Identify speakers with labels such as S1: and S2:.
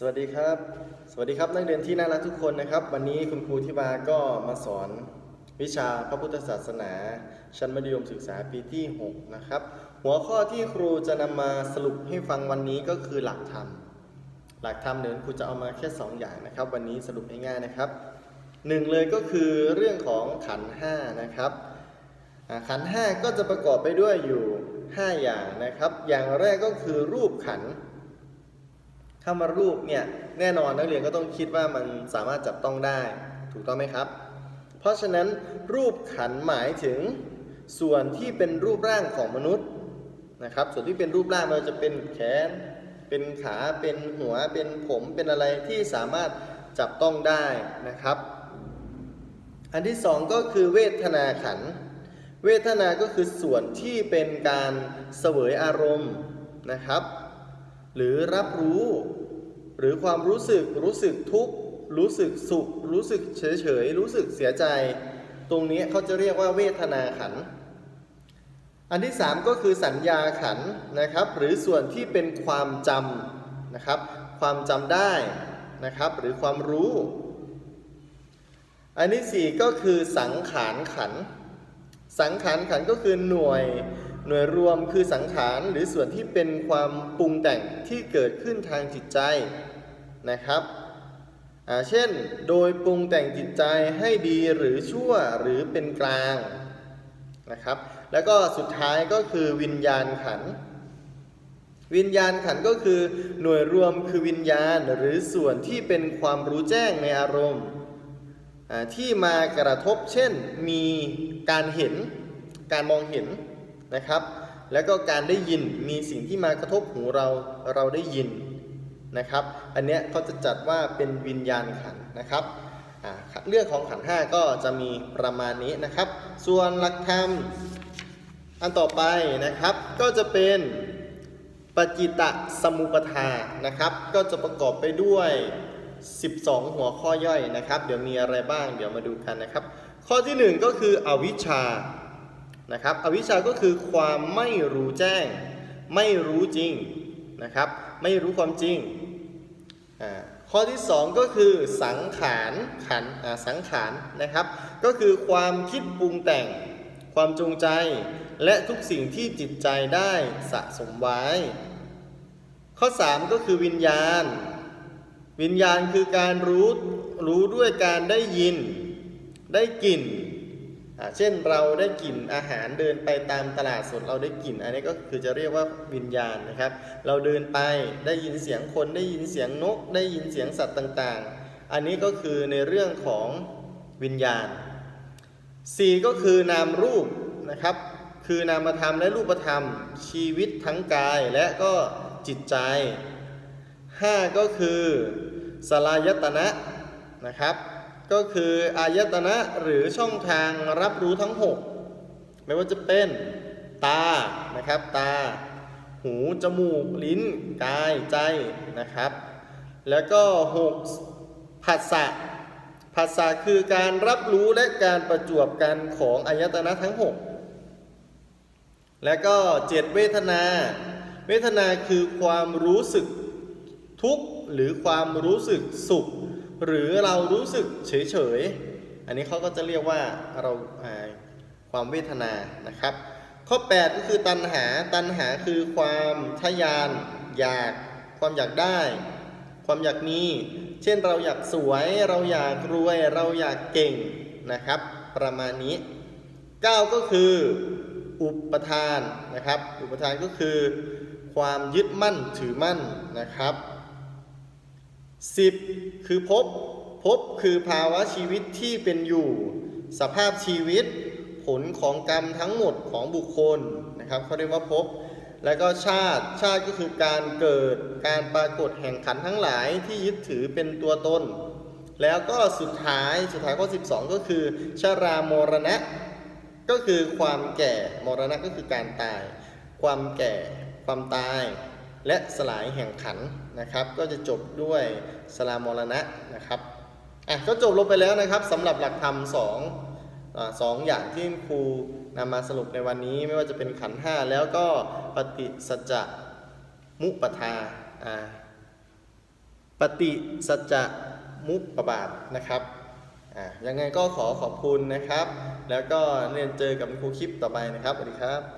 S1: สวัสดีครับ สวัสดีครับนักเรียนที่น่ารักทุกคนนะครับ วันนี้คุณครูที่บาก็มาสอนวิชาพระพุทธศาสนา ชั้นมัธยมศึกษาปีที่ 6 นะครับ หัวข้อที่ครูจะนำมาสรุปให้ฟังวันนี้ก็คือหลักธรรม หลักธรรมเดี๋ยวครูจะเอามาแค่ 2 อย่างนะครับ วันนี้สรุปง่ายๆนะครับหนึ่งเลยก็คือเรื่องของขันห้านะครับขันห้าก็จะประกอบไปด้วยอยู่ 5 อย่างนะครับ อย่างแรกก็คือรูปขัน ถ้ามารูปเนี่ยแน่นอนนักเรียนก็ต้องคิดว่ามันสามารถจับต้องได้ถูกต้องไหมครับ เพราะฉะนั้นรูปขันหมายถึงส่วนที่เป็นรูปร่างของมนุษย์นะครับ ส่วนที่เป็นรูปร่างไมันจะเป็นแขน เป็นขาเป็นหัวเป็นผมเป็นอะไรที่สามารถจับต้องได้นะครับ อันที่สองก็คือเวทนาขัน เวทนาก็คือส่วนที่เป็นการเสวยอารมณ์นะครับ หรือรับรู้ หรือความรู้สึกรู้สึกทุกข์รู้สึกสุข รู้สึกเฉยเฉยรู้สึกเสียใจ ตรงนี้เขาจะเรียกว่าเวทนาขัน อันที่สามก็คือสัญญาขันนะครับ หรือส่วนที่เป็นความจำนะครับ ความจำได้นะครับ หรือความรู้ อันที่สี่ก็คือสังขารขัน สังขารขันก็คือหน่วย หน่วยรวมคือสังขารหรือส่วนที่เป็นความปรุงแต่งที่เกิดขึ้นทางจิตใจนะครับ เช่น โดยปรุงแต่งจิตใจให้ดีหรือชั่วหรือเป็นกลางนะครับ แล้วก็สุดท้ายก็คือวิญญาณขัน วิญญาณขันก็คือหน่วยรวมคือวิญญาณหรือส่วนที่เป็นความรู้แจ้งในอารมณ์ที่มากระทบเช่นมีการเห็นการมองเห็น นะครับ แล้วก็การได้ยินมีสิ่งที่มากระทบหูเราเราได้ยินนะครับ อันเนี้ยเขาจะจัดว่าเป็นวิญญาณขันนะครับเรื่องของขันห้าก็จะมีประมาณนี้นะครับ ส่วนหลักธรรมอันต่อไปนะครับ ก็จะเป็นปจิตตสมุปทานะครับ ก็จะประกอบไปด้วย 12 หัวข้อย่อยนะครับ เดี๋ยวมีอะไรบ้างเดี๋ยวมาดูกันนะครับ ข้อที่หนึ่งก็คืออวิชชา นะครับ อวิชชาก็คือความไม่รู้แจ้ง ไม่รู้จริงนะครับ ไม่รู้ความจริง ข้อที่สองก็คือสังขารขันสังขารนะครับ ก็คือความคิดปรุงแต่ง ความจงใจ และทุกสิ่งที่จิตใจได้สะสมไว้ ข้อ 3 ก็คือวิญญาณ วิญญาณคือการรู้รู้ด้วยการได้ยิน ได้กลิ่น เช่นเราได้กลิ่นอาหารเดินไปตามตลาดสดเราได้กลิ่น อันนี้ก็คือจะเรียกว่าวิญญาณนะครับ เราเดินไปได้ยินเสียงคนได้ยินเสียงนก ได้ยินเสียงสัตว์ต่างๆ อันนี้ก็คือในเรื่องของวิญญาณ 4 ก็คือนามรูปนะครับ คือนามธรรมและรูปธรรม ชีวิตทั้งกายและก็จิตใจ 5 ก็คือสลายตนะนะครับ ก็คืออายตนะหรือช่องทางรับรู้ทั้ง 6 ไม่ว่าจะเป็นตานะครับตา หูจมูกลิ้น กายใจนะครับ แล้วก็ 6ผัสสะผัสสะคือการรับรู้และการประจวบกันของอายตนะทั้ง 6 แล้วก็เจ็ดเวทนา เวทนาคือความรู้สึกทุกข์หรือความรู้สึกสุข หรือเรารู้สึกเฉยๆอันนี้เขาก็จะเรียกว่าเราความเวทนานะครับ ข้อ 8 ก็คือตัณหาตัณหาคือความทะยานอยาก ความอยากได้ ความอยากมี เช่นเราอยากสวย เราอยากรวย เราอยากเก่งนะครับ ประมาณนี้ 9 ก็คืออุปทานนะครับ อุปทานก็คือความยึดมั่นถือมั่นนะครับ 10 คือพภพบคือภาวะชีวิตที่เป็นอยู่ สภาพชีวิต ผลของกรรมทั้งหมดของบุคคลนะครับเขาเรียกว่าภพแล้วก็ชาติชาติก็คือการเกิดการปรากฏแห่งขันทั้งหลายที่ยึดถือเป็นตัวตน แล้วก็สุดท้ายสุดท้ายข้อ 12 ก็คือ ชรามรณะ ก็คือความแก่มรณะก็คือการตาย ความแก่ความตาย และสลายแห่งขันนะครับ ก็จะจบด้วยสลามรณะนะครับอะก็จบลงไปแล้วนะครับสำหรับหลักธรรมสองอสองอย่างที่ครูนำมาสรุปในวันนี้ไม่ว่าจะเป็นขันห้าแล้วก็ปฏิสัจจะมุปทาอ่าปฏิสัจจะมุปปบาทนะครับอ่ายังไงก็ขอขอบคุณนะครับ แล้วก็เรียนเจอกับครูคลิปต่อไปนะครับสวัสดีครับ